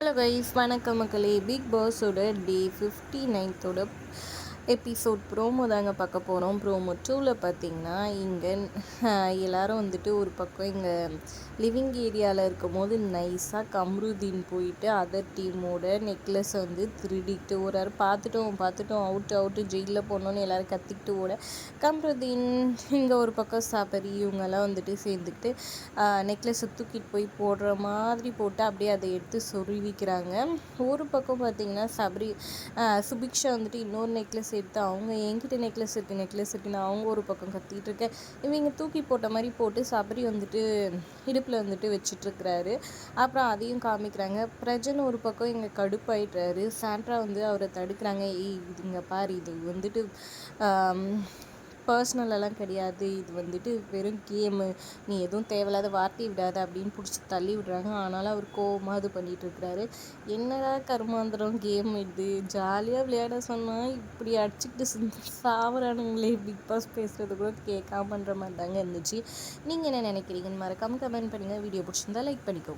Hello guys வணக்க மக்களே. Big பாஸோட டே ஃபிஃப்டி நைன்த்தோட எபிசோட் ப்ரோமோ தாங்க பார்க்க போகிறோம் ப்ரோமோ டூவில் பார்த்தீங்கன்னா இங்கே எல்லோரும் வந்துட்டு ஒரு பக்கம் இங்கே லிவிங் ஏரியாவில் இருக்கும் போது நைஸாக கம்ருதீன் போயிட்டு அதர் டீமோட நெக்லஸை வந்து திருடிட்டு ஒரு பார்த்துட்டோம் பார்த்துட்டோம். அவுட்டு அவுட்டு ஜெயிலில் போனோன்னு எல்லோரும் கத்திக்கிட்டு ஓட கம்ருதீன் இங்கே ஒரு பக்கம் சாப்பரி இவங்கெல்லாம் வந்துட்டு சேர்ந்துக்கிட்டு நெக்லஸை தூக்கிட்டு போய் போடுற மாதிரி போட்டு அப்படியே அதை எடுத்து சொருவிக்கிறாங்க. ஒரு பக்கம் பார்த்தீங்கன்னா சபரி சுபிக்ஷா வந்துட்டு இன்னொரு நெக்லஸ் எடுத்து அவங்க என்கிட்ட நெக்லஸ் இருக்குது நெக்லஸ் இருக்குன்னு அவங்க ஒரு பக்கம் கத்திட்டு இருக்க இவங்க தூக்கி போட்ட மாதிரி போட்டு சபரி வந்துட்டு இடுப்பில் வந்துட்டு வச்சிட்ருக்கிறாரு. அப்புறம் அதையும் காமிக்கிறாங்க. பிரஜன் ஒரு பக்கம் இங்கே கடுப்பாயிட்டுறாரு சாண்ட்ரா வந்து அவரை தடுக்கிறாங்க. ஏய் இதுங்க பாரு. இது வந்துட்டு பர்சனலெல்லாம் கிடையாது. இது வந்துட்டு வெறும் கேமு. நீ எதுவும் தேவையில்லாத வார்த்தையை விடாத அப்படின்னு பிடிச்சி தள்ளி விடுறாங்க. ஆனாலும் அவர் கோவமாக இது பண்ணிகிட்ருக்கிறாரு என்னடா கருமாந்திரம் கேம் இது? ஜாலியாக விளையாட சொன்னால் இப்படி அடிச்சுக்கிட்டு சாவரானுங்களே பிக் பாஸ் பேசுகிறது கூட கேட்காமன்ற மாதிரி தாங்க இருந்துச்சு. நீங்கள் என்ன நினைக்கிறீங்கன்னு மறக்காமல் கமெண்ட் பண்ணுங்கள் வீடியோ பிடிச்சிருந்தா லைக் பண்ணிக்கோங்க.